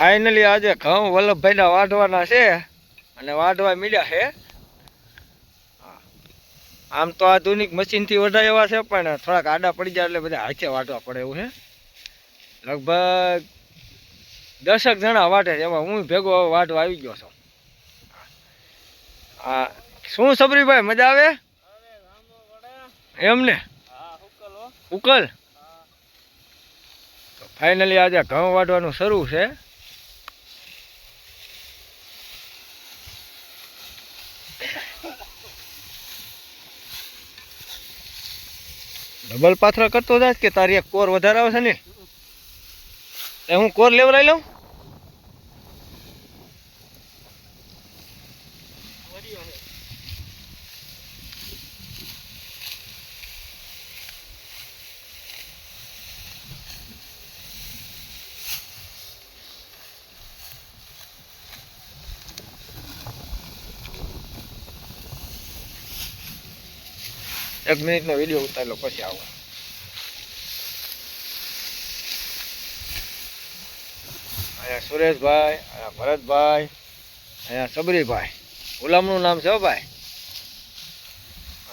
Finally આજે ઘઉં વલ્લભભાઈના વાઢવાના છે અને વાઢવા મીડ્યા છે. આમ તો આધુનિક મશીનથી વધારે એવા છે પણ થોડાક આડા પડી જાય એટલે બધા હાથે વાટવા પડે એવું છે. લગભગ દસક જણા વાઢે છે. એમાં હું ભેગો વાઢવા આવી ગયો છું. હા. શું સબરીભાઈ, મજા આવે? એમને ઉકલ? ફાઇનલી આજે ઘઉં વાઢવાનું શરૂ છે. ડબલ પાથરા કરતો જાય કે તારી એક કોર વધારે આવે છે ને? એ હું કોર લેવડાવી લઉં? એક મિનિટનો વીડિયો ઉતારેલો પછી આવો. અહીંયા સુરેશભાઈ, અહીંયા ભરતભાઈ, અહીંયા સબરીભાઈ. ગુલામનું નામ છે ભાઈ.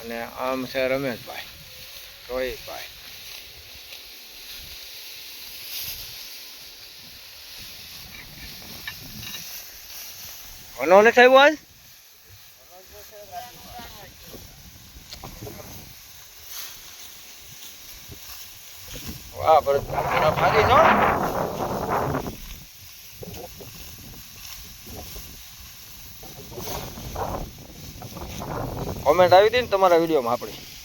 અને આમ છે રમેશભાઈ, રોહિતભાઈ. ઘણો નથી આવ્યો આજ? વાહ ભરતભાઈ ઘણા ભાગી છો? કોમેન્ટ આવી હતી ને તમારા વિડીયોમાં આપણી.